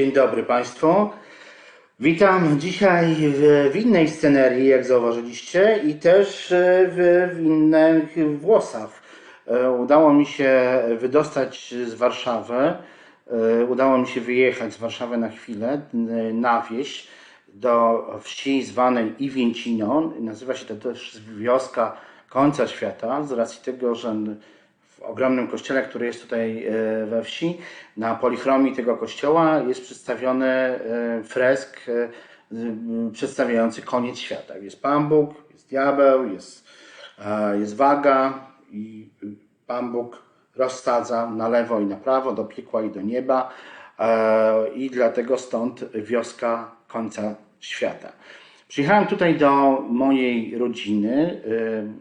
Dzień dobry Państwu. Witam dzisiaj w, w innej scenerii, jak zauważyliście, i też w, w innych włosach. E, Udało mi się wydostać z Warszawy. E, Udało mi się wyjechać z Warszawy na chwilę, na wieś, do wsi zwanej Iwięciną. Nazywa się to też wioska końca świata, z racji tego, że w ogromnym kościele, który jest tutaj e, we wsi, na polichromii tego kościoła jest przedstawiony e, fresk e, przedstawiający koniec świata. Jest Pan Bóg, jest diabeł, jest, jest waga i Pan Bóg rozsadza na lewo i na prawo, do piekła i do nieba i dlatego stąd wioska końca świata. Przyjechałem tutaj do mojej rodziny,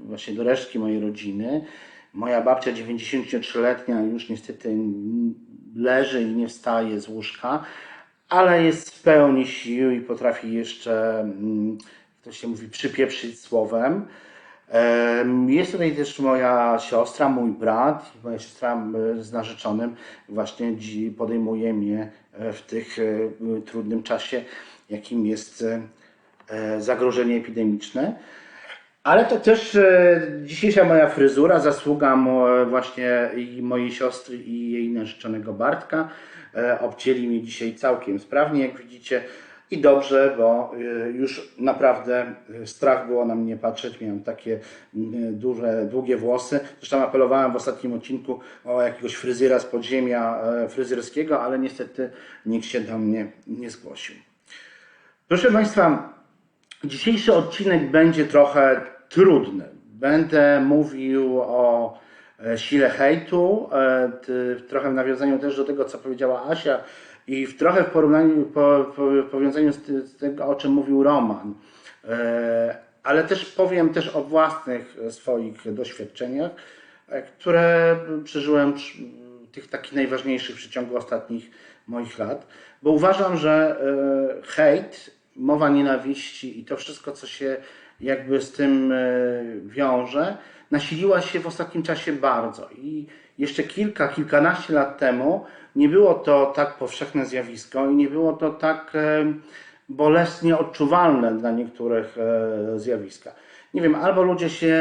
właśnie do resztki mojej rodziny. Moja babcia 93-letnia już niestety leży i nie wstaje z łóżka, ale jest w pełni sił i potrafi jeszcze, mm, to się mówi, przypieprzyć słowem. Em, Jest tutaj też moja siostra, mój brat, moja siostra z narzeczonym właśnie podejmuje mnie e, w tych e, trudnym czasie, jakim jest e, zagrożenie epidemiczne. Ale to też e, dzisiejsza moja fryzura, zasługa właśnie i mojej siostry i jej narzeczonego Bartka. E, Obcięli mnie dzisiaj całkiem sprawnie, jak widzicie. I dobrze, bo e, już naprawdę strach było na mnie patrzeć. Miałem takie duże, długie włosy. Zresztą apelowałem w ostatnim odcinku o jakiegoś fryzjera z podziemia fryzjerskiego, ale niestety nikt się do mnie nie zgłosił. Proszę Państwa, dzisiejszy odcinek będzie trochę trudny. Będę mówił o e, sile hejtu, e, trochę w nawiązaniu też do tego, co powiedziała Asia i w trochę w porównaniu, po, po, powiązaniu z, z tego, o czym mówił Roman. E, Ale też powiem też o własnych swoich doświadczeniach, które przeżyłem tych takich najważniejszych w przeciągu ostatnich moich lat, bo uważam, że hejt, mowa nienawiści i to wszystko, co się jakby z tym e, wiąże, nasiliła się w ostatnim czasie bardzo. I jeszcze kilka, kilkanaście lat temu nie było to tak powszechne zjawisko i nie było to tak e, bolesnie odczuwalne dla niektórych e, zjawiska. Nie wiem, albo ludzie się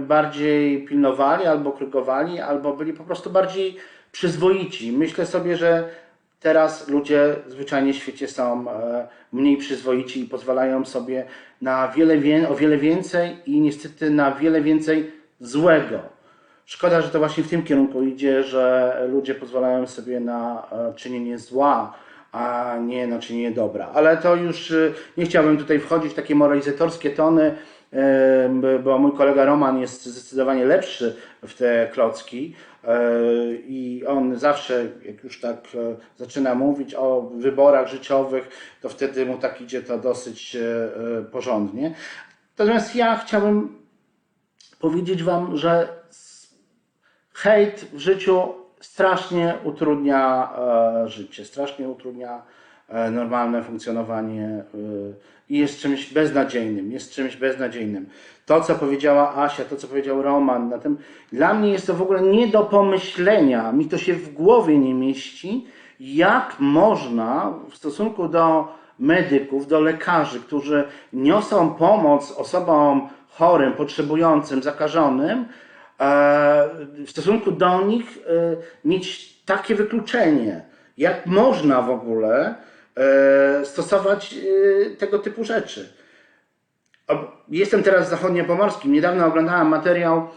bardziej pilnowali, albo krygowali, albo byli po prostu bardziej przyzwoici. Myślę sobie, że teraz ludzie zwyczajnie w świecie są e, mniej przyzwoici i pozwalają sobie na wiele, wie- o wiele więcej i niestety na wiele więcej złego. Szkoda, że to właśnie w tym kierunku idzie, że ludzie pozwalają sobie na e, czynienie zła, a nie na czynienie dobra. Ale to już e, nie chciałbym tutaj wchodzić w takie moralizatorskie tony, bo mój kolega Roman jest zdecydowanie lepszy w te klocki e, i on zawsze, jak już tak e, zaczyna mówić o wyborach życiowych, to wtedy mu tak idzie to dosyć e, porządnie. Natomiast ja chciałbym powiedzieć Wam, że hejt w życiu strasznie utrudnia życie, strasznie utrudnia normalne funkcjonowanie e, i jest czymś beznadziejnym, jest czymś beznadziejnym. To, co powiedziała Asia, to, co powiedział Roman, na tym, dla mnie jest to w ogóle nie do pomyślenia, mi to się w głowie nie mieści, jak można w stosunku do medyków, do lekarzy, którzy niosą pomoc osobom chorym, potrzebującym, zakażonym, e, w stosunku do nich e, mieć takie wykluczenie. Jak można w ogóle e, stosować e, tego typu rzeczy? Jestem teraz w zachodniopomorskim. Niedawno oglądałem materiał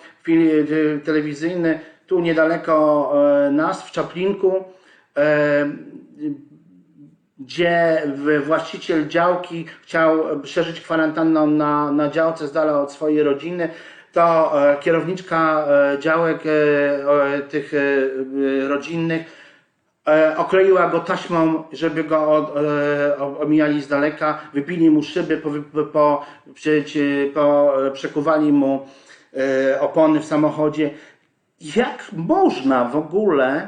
telewizyjny tu niedaleko e, nas, w Czaplinku, e, gdzie właściciel działki chciał przeżyć kwarantannę na, na działce z dala od swojej rodziny. To e, kierowniczka e, działek e, e, tych e, e, rodzinnych E, okleiła go taśmą, żeby go od, e, omijali z daleka, wypili mu szyby, po, po, po, e, przekuwali mu e, opony w samochodzie. Jak można w ogóle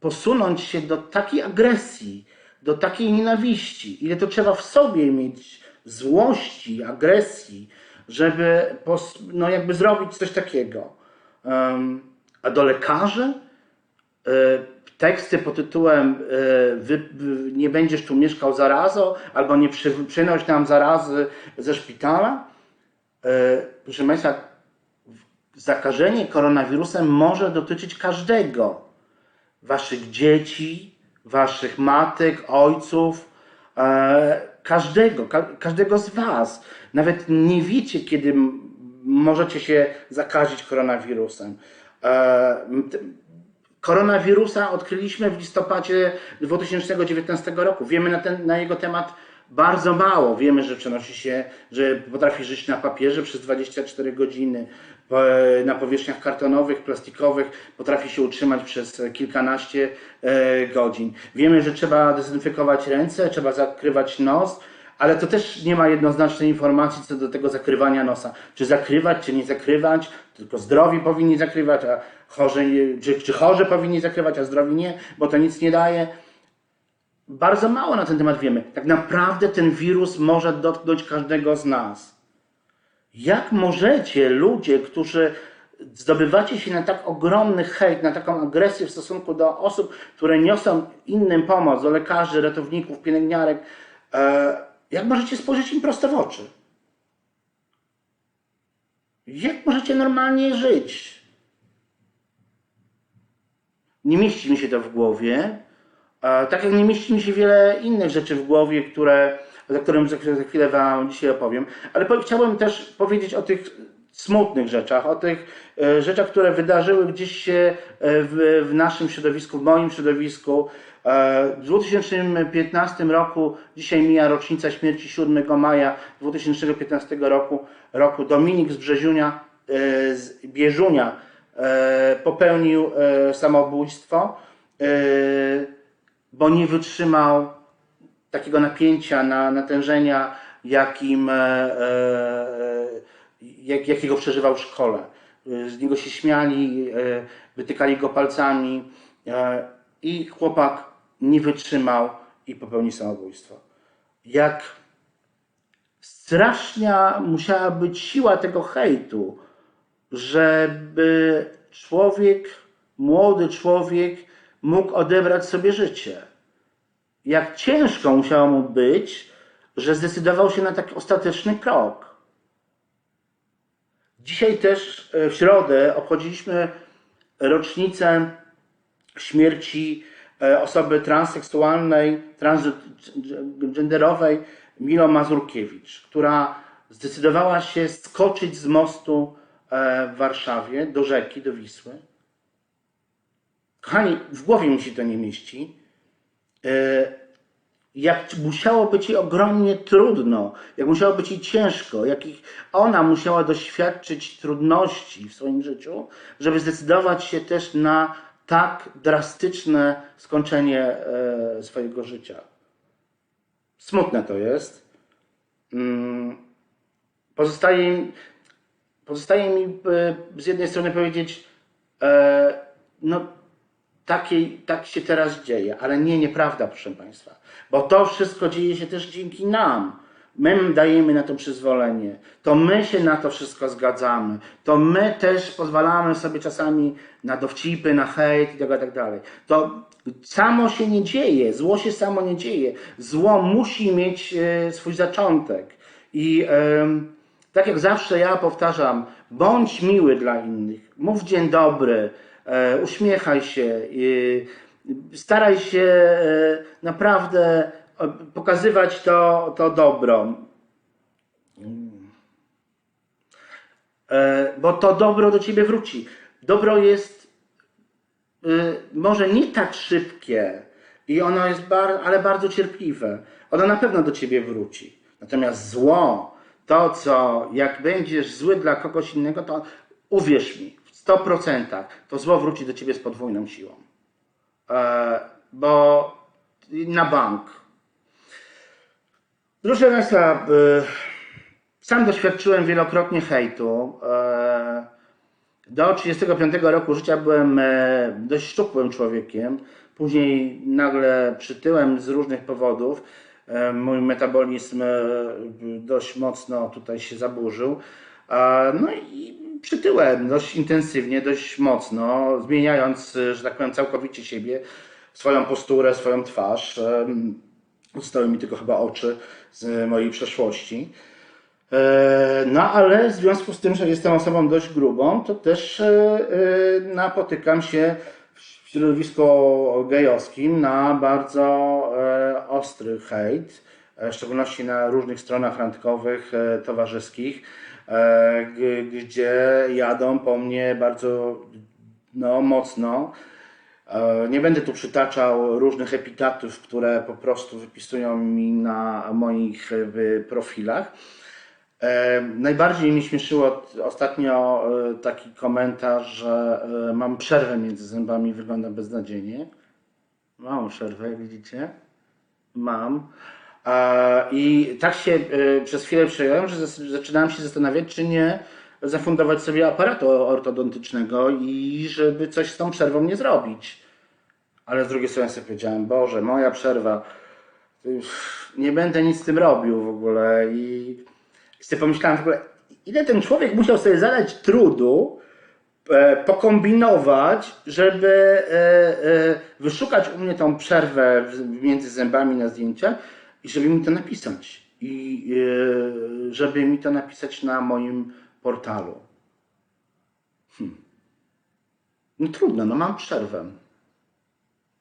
posunąć się do takiej agresji, do takiej nienawiści? Ile to trzeba w sobie mieć złości, agresji, żeby no jakby zrobić coś takiego? A do lekarzy? Teksty pod tytułem e, wy, wy, nie będziesz tu mieszkał zarazo, albo nie przy, przynoś nam zarazy ze szpitala. E, proszę Państwa, zakażenie koronawirusem może dotyczyć każdego. Waszych dzieci, waszych matek, ojców, e, każdego, ka, każdego z was. Nawet nie wiecie, kiedy możecie się zakazić koronawirusem. Koronawirusa odkryliśmy w listopadzie 2019 roku. Wiemy na, ten, na jego temat bardzo mało. Wiemy, że przenosi się, że potrafi żyć na papierze przez 24 godziny, na powierzchniach kartonowych, plastikowych, potrafi się utrzymać przez kilkanaście e, godzin. Wiemy, że trzeba dezynfekować ręce, trzeba zakrywać nos, ale to też nie ma jednoznacznej informacji co do tego zakrywania nosa. Czy zakrywać, czy nie zakrywać, tylko zdrowi powinni zakrywać, a chorzy, czy, czy chorzy powinni zakrywać, a zdrowi nie, bo to nic nie daje. Bardzo mało na ten temat wiemy. Tak naprawdę ten wirus może dotknąć każdego z nas. Jak możecie, ludzie, którzy zdobywacie się na tak ogromny hejt, na taką agresję w stosunku do osób, które niosą innym pomoc, do lekarzy, ratowników, pielęgniarek, e, jak możecie spojrzeć im prosto w oczy? Jak możecie normalnie żyć? Nie mieści mi się to w głowie. Tak jak nie mieści mi się wiele innych rzeczy w głowie, które, o którym za chwilę Wam dzisiaj opowiem. Ale chciałbym też powiedzieć o tych smutnych rzeczach, o tych e, rzeczach, które wydarzyły gdzieś się e, w, w naszym środowisku, w moim środowisku. E, w 2015 roku, dzisiaj mija rocznica śmierci 7 maja 2015 roku, roku Dominik z Brzeziunia, z Bieżunia popełnił samobójstwo, bo nie wytrzymał takiego napięcia, na, natężenia, jakim jak, jakiego przeżywał w szkole. Z niego się śmiali, e, wytykali go palcami e, i chłopak nie wytrzymał i popełnił samobójstwo. Jak straszna musiała być siła tego hejtu, żeby człowiek, młody człowiek mógł odebrać sobie życie. Jak ciężko musiało mu być, że zdecydował się na taki ostateczny krok. Dzisiaj też e, w środę obchodziliśmy rocznicę śmierci e, osoby transseksualnej, transgenderowej Milo Mazurkiewicz, która zdecydowała się skoczyć z mostu e, w Warszawie do rzeki, do Wisły. Kochani, w głowie mi się to nie mieści jak musiało być jej ogromnie trudno, jak musiało być jej ciężko, jakich ona musiała doświadczyć trudności w swoim życiu, żeby zdecydować się też na tak drastyczne skończenie e, swojego życia. Smutne to jest. Mm, pozostaje, pozostaje mi e, z jednej strony powiedzieć, e, no takiej, tak się teraz dzieje, ale nie, nieprawda, proszę Państwa. Bo to wszystko dzieje się też dzięki nam. My dajemy na to przyzwolenie. To my się na to wszystko zgadzamy. To my też pozwalamy sobie czasami na dowcipy, na hejt i tak dalej. To samo się nie dzieje. Zło się samo nie dzieje. Zło musi mieć e, swój zaczątek. I tak jak zawsze ja powtarzam, bądź miły dla innych. Mów dzień dobry uśmiechaj się, staraj się e, naprawdę pokazywać to, to dobro. E, bo to dobro do ciebie wróci. Dobro jest może nie tak szybkie i ono jest bar, ale bardzo cierpliwe. Ono na pewno do ciebie wróci. Natomiast zło, to co, jak będziesz zły dla kogoś innego, to uwierz mi, 100% to zło wróci do ciebie z podwójną siłą. E, bo na bank. Proszę Państwa, e, sam doświadczyłem wielokrotnie hejtu. E, do 35 roku życia byłem dość szczupłym człowiekiem. Później nagle przytyłem z różnych powodów. Mój metabolizm dość mocno tutaj się zaburzył. No i przytyłem dość intensywnie, dość mocno, zmieniając, e, że tak powiem, całkowicie siebie, swoją posturę, swoją twarz. Zostały mi tylko chyba oczy z mojej przeszłości. E, No ale w związku z tym, że jestem osobą dość grubą, to też e, e, napotykam się w środowisku gejowskim na bardzo e, ostry hejt, e, w szczególności na różnych stronach randkowych, e, towarzyskich, e, gdzie jadą po mnie bardzo no, mocno. E, Nie będę tu przytaczał różnych epitetów, które po prostu wypisują mi na moich e, profilach. E, Najbardziej mi śmieszyło ostatnio e, taki komentarz, że e, mam przerwę między zębami, wygląda beznadziejnie. Mam przerwę, widzicie. Mam. E, I tak się e, przez chwilę przejąłem, że zaczynałem się zastanawiać, czy nie zafundować sobie aparatu ortodontycznego i żeby coś z tą przerwą nie zrobić. Ale z drugiej strony sobie powiedziałem, Boże, moja przerwa, nie będę nic z tym robił w ogóle. I sobie pomyślałem w ogóle, ile ten człowiek musiał sobie zadać trudu, e, pokombinować, żeby wyszukać u mnie tą przerwę między zębami na zdjęciach i żeby mi to napisać. I e, żeby mi to napisać na moim portalu. Hmm. No trudno, no mam przerwę.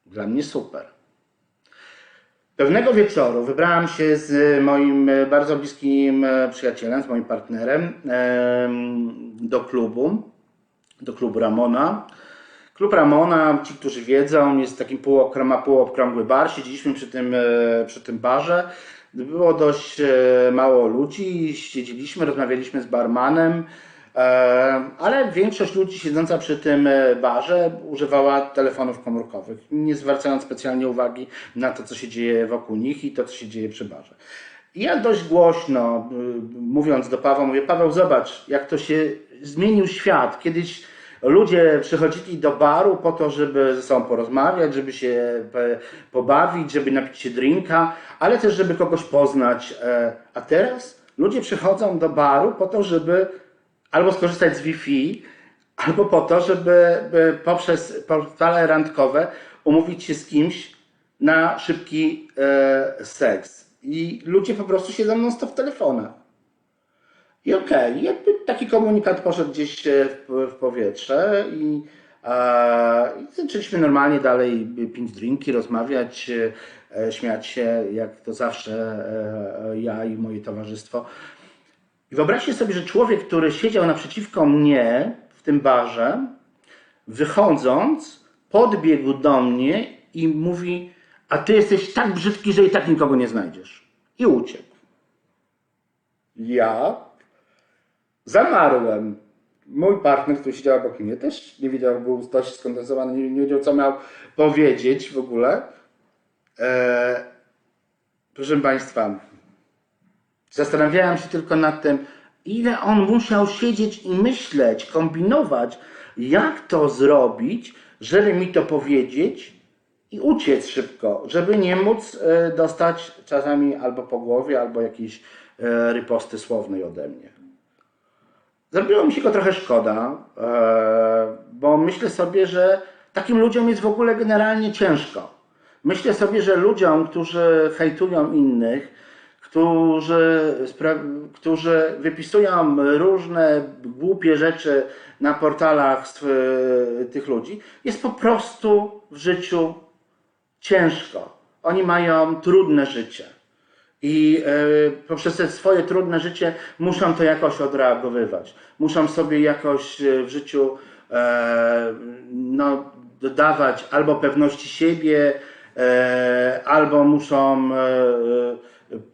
Dla mnie super. Pewnego wieczoru wybrałam się z moim e, bardzo bliskim e, przyjacielem, z moim partnerem em, do klubu, do klubu Ramona. Klub Ramona, ci, którzy wiedzą, jest takim półokr- ma półokrągły bar. Siedzieliśmy przy tym, e, przy tym barze. Było dość e, mało ludzi, siedzieliśmy, rozmawialiśmy z barmanem, e, ale większość ludzi siedząca przy tym barze używała telefonów komórkowych, nie zwracając specjalnie uwagi na to, co się dzieje wokół nich i to, co się dzieje przy barze. I ja dość głośno, mówiąc do Pawła, mówię, Paweł, zobacz, jak to się zmienił świat. Kiedyś ludzie przychodzili do baru po to, żeby ze sobą porozmawiać, żeby się pobawić, żeby napić się drinka, ale też, żeby kogoś poznać. E, A teraz ludzie przychodzą do baru po to, żeby albo skorzystać z Wi-Fi, albo po to, żeby by poprzez portale randkowe umówić się z kimś na szybki e, seks. I ludzie po prostu siedzą non stop w telefonach. I okej, jakby taki komunikat poszedł gdzieś w, w powietrze i, e, i zaczęliśmy normalnie dalej pić drinki, rozmawiać, e, śmiać się, jak to zawsze e, ja i moje towarzystwo. I wyobraźcie sobie, że człowiek, który siedział naprzeciwko mnie w tym barze, wychodząc, podbiegł do mnie i mówi: A ty jesteś tak brzydki, że i tak nikogo nie znajdziesz. I uciekł. Ja zamarłem. Mój partner, który siedział obok mnie, też nie wiedział, był dość skondensowany, nie, nie wiedział, co miał powiedzieć w ogóle. Eee, proszę Państwa, Zastanawiałem się tylko nad tym, ile on musiał siedzieć i myśleć, kombinować, jak to zrobić, żeby mi to powiedzieć i uciec szybko, żeby nie móc e, dostać czasami albo po głowie, albo jakiejś e, riposty słownej ode mnie. Zrobiło mi się go trochę szkoda, e, bo myślę sobie, że takim ludziom jest w ogóle generalnie ciężko. Myślę sobie, że ludziom, którzy hejtują innych, którzy, którzy wypisują różne głupie rzeczy na portalach tych ludzi, jest po prostu w życiu ciężko. Oni mają trudne życie. I e, poprzez te swoje trudne życie muszą to jakoś odreagowywać. Muszą sobie jakoś e, w życiu e, no, dodawać albo pewności siebie, albo muszą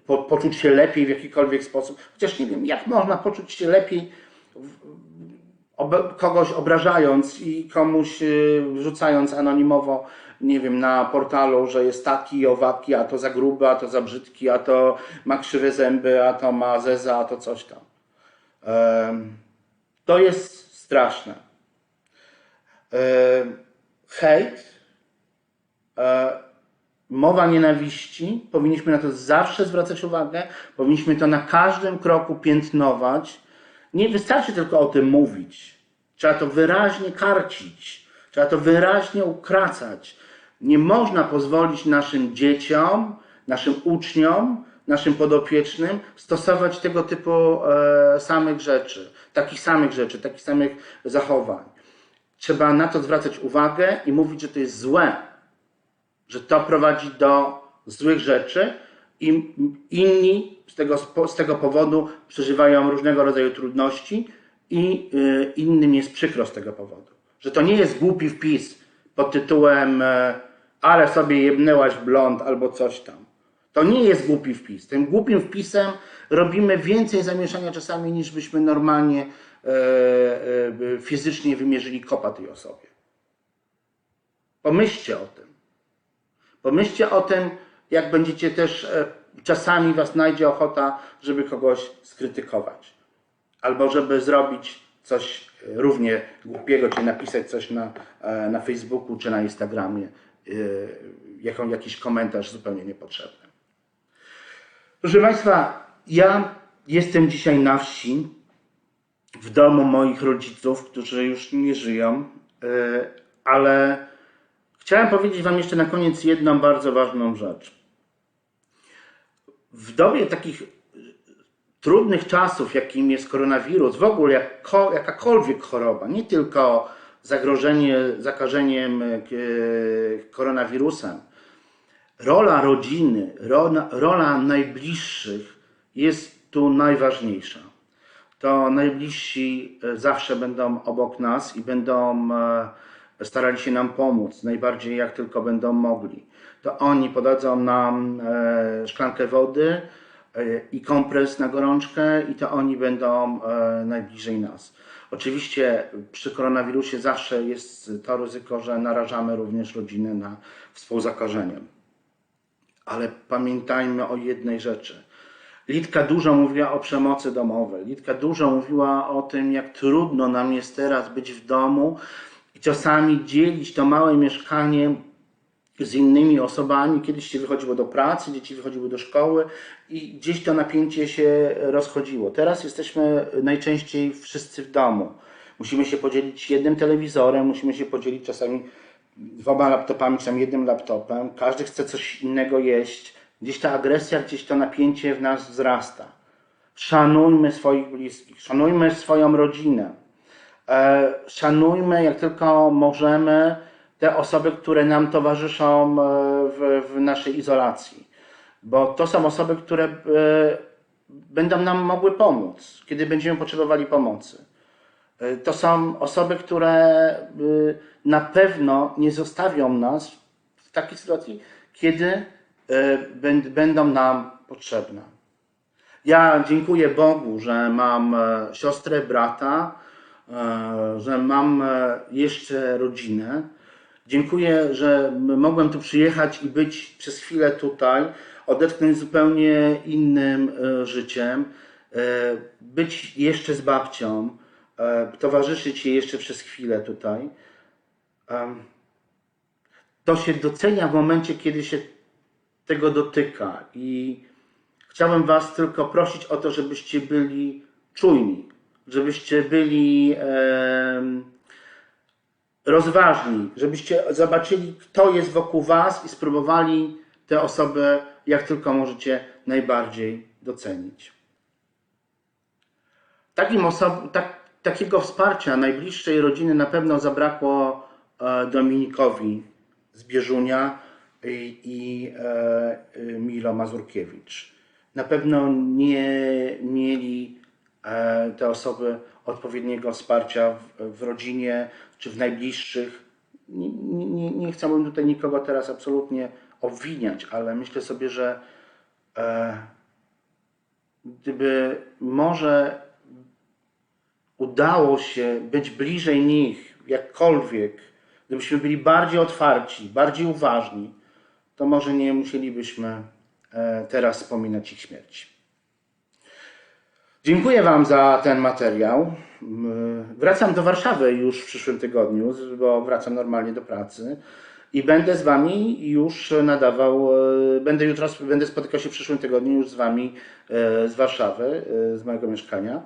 po, poczuć się lepiej w jakikolwiek sposób. Chociaż nie wiem, jak można poczuć się lepiej kogoś obrażając i komuś wrzucając anonimowo, nie wiem, na portalu, że jest taki i owaki, a to za gruby, a to za brzydki, a to ma krzywe zęby, a to ma zeza, a to coś tam. To jest straszne. Hejt, e, mowa nienawiści, powinniśmy na to zawsze zwracać uwagę, powinniśmy to na każdym kroku piętnować Nie wystarczy tylko o tym mówić. Trzeba to wyraźnie karcić. Trzeba to wyraźnie ukracać. Nie można pozwolić naszym dzieciom, naszym uczniom, naszym podopiecznym stosować tego typu e, samych rzeczy, takich samych rzeczy, takich samych zachowań. Trzeba na to zwracać uwagę i mówić, że to jest złe, że to prowadzi do złych rzeczy i inni z tego, z tego powodu przeżywają różnego rodzaju trudności i y, innym jest przykro z tego powodu. Że to nie jest głupi wpis pod tytułem e, ale sobie jebnęłaś blond albo coś tam. To nie jest głupi wpis. Tym głupim wpisem robimy więcej zamieszania czasami niż byśmy normalnie e, e, fizycznie wymierzyli kopa tej osobie. Pomyślcie o tym. Pomyślcie o tym, jak będziecie też czasami was najdzie ochota, żeby kogoś skrytykować. Albo żeby zrobić coś równie głupiego, czy napisać coś na, e, na Facebooku czy na Instagramie, e, jaką, jakiś komentarz zupełnie niepotrzebny. Proszę Państwa, ja jestem dzisiaj na wsi, w domu moich rodziców, którzy już nie żyją, e, ale chciałem powiedzieć Wam jeszcze na koniec jedną bardzo ważną rzecz. W dobie takich trudnych czasów, jakim jest koronawirus, w ogóle jakakolwiek choroba, nie tylko zagrożenie zakażeniem e, koronawirusem, rola rodziny, rola, rola najbliższych jest tu najważniejsza. To najbliżsi e, zawsze będą obok nas i będą e, starali się nam pomóc, najbardziej jak tylko będą mogli. To oni podadzą nam szklankę wody i kompres na gorączkę, i to oni będą najbliżej nas. Oczywiście przy koronawirusie zawsze jest to ryzyko, że narażamy również rodzinę na współzakażenie. Ale pamiętajmy o jednej rzeczy. Litka dużo mówiła o przemocy domowej. Litka dużo mówiła o tym, jak trudno nam jest teraz być w domu i czasami dzielić to małe mieszkanie z innymi osobami. Kiedyś się wychodziło do pracy, dzieci wychodziły do szkoły i gdzieś to napięcie się rozchodziło. Teraz jesteśmy najczęściej wszyscy w domu. Musimy się podzielić jednym telewizorem, musimy się podzielić czasami dwoma laptopami, czy tam jednym laptopem. Każdy chce coś innego jeść. Gdzieś ta agresja, gdzieś to napięcie w nas wzrasta. Szanujmy swoich bliskich, szanujmy swoją rodzinę. E, szanujmy jak tylko możemy te osoby, które nam towarzyszą e, w, w naszej izolacji. Bo to są osoby, które e, będą nam mogły pomóc, kiedy będziemy potrzebowali pomocy. To są osoby, które na pewno nie zostawią nas w takiej sytuacji, kiedy będą nam potrzebne. Ja dziękuję Bogu, że mam siostrę, brata, że mam jeszcze rodzinę. Dziękuję, że mogłem tu przyjechać i być przez chwilę tutaj, odetchnąć zupełnie innym życiem, być jeszcze z babcią, towarzyszyć jej jeszcze przez chwilę tutaj. To się docenia w momencie, kiedy się tego dotyka i chciałem Was tylko prosić o to, żebyście byli czujni, żebyście byli e, rozważni, żebyście zobaczyli, kto jest wokół Was i spróbowali te osoby, jak tylko możecie, najbardziej docenić. Takim tak, takiego wsparcia najbliższej rodziny na pewno zabrakło e, Dominikowi z Bieżunia i, i e, Milo Mazurkiewicz. Na pewno nie mieli e, te osoby odpowiedniego wsparcia w, w rodzinie czy w najbliższych. Nie, nie, nie chciałbym tutaj nikogo teraz absolutnie obwiniać, ale myślę sobie, że e, gdyby może udało się być bliżej nich, jakkolwiek, gdybyśmy byli bardziej otwarci, bardziej uważni, to może nie musielibyśmy e, teraz wspominać ich śmierci. Dziękuję Wam za ten materiał. Wracam do Warszawy już w przyszłym tygodniu, bo wracam normalnie do pracy i będę z Wami już nadawał, e, będę jutro, będę spotykał się w przyszłym tygodniu już z Wami e, z Warszawy, z mojego mieszkania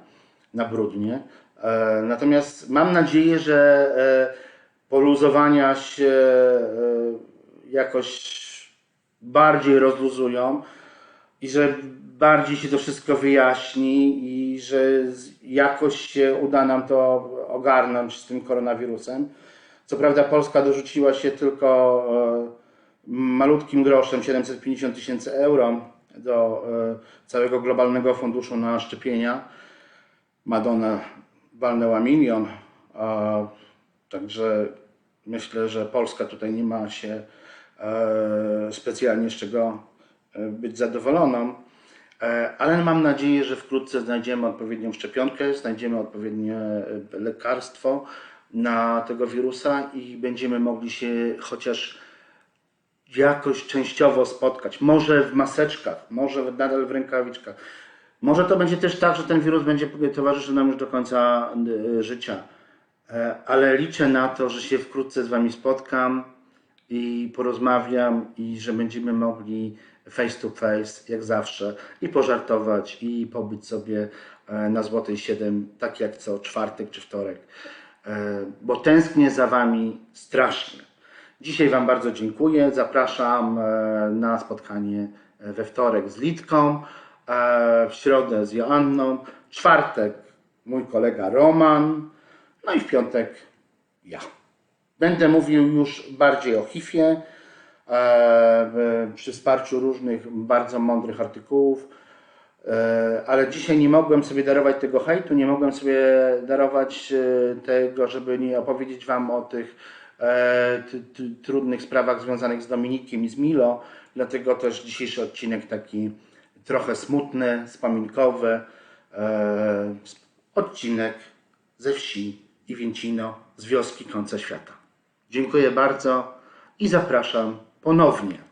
na brudnie. E, Natomiast mam nadzieję, że e, poluzowania się e, jakoś bardziej rozluzują i że bardziej się to wszystko wyjaśni i że jakoś się uda nam to ogarnąć z tym koronawirusem. Co prawda Polska dorzuciła się tylko e, malutkim groszem 750 tysięcy euro do e, całego globalnego funduszu na szczepienia. Madonna walnęła milion, także myślę, że Polska tutaj nie ma się e, specjalnie z czego być zadowoloną. E, Ale mam nadzieję, że wkrótce znajdziemy odpowiednią szczepionkę, znajdziemy odpowiednie e, lekarstwo na tego wirusa i będziemy mogli się chociaż jakoś częściowo spotkać. Może w maseczkach, może nadal w rękawiczkach. Może to będzie też tak, że ten wirus będzie towarzyszył nam już do końca y, życia. E, Ale liczę na to, że się wkrótce z Wami spotkam i porozmawiam i że będziemy mogli face to face, jak zawsze, i pożartować, i pobyć sobie e, na Złotej 7, tak jak co czwartek czy wtorek. E, Bo tęsknię za Wami strasznie. Dzisiaj Wam bardzo dziękuję. Zapraszam e, na spotkanie we wtorek z Litką, w środę z Joanną, czwartek mój kolega Roman, no i w piątek ja. Będę mówił już bardziej o HIV-ie, przy wsparciu różnych bardzo mądrych artykułów, E, ale dzisiaj nie mogłem sobie darować tego hejtu, nie mogłem sobie darować e, tego, żeby nie opowiedzieć Wam o tych e, trudnych sprawach związanych z Dominikiem i z Milo, dlatego też dzisiejszy odcinek taki trochę smutny, wspominkowy, e, odcinek ze wsi i Więcino z wioski końca świata. Dziękuję bardzo i zapraszam ponownie.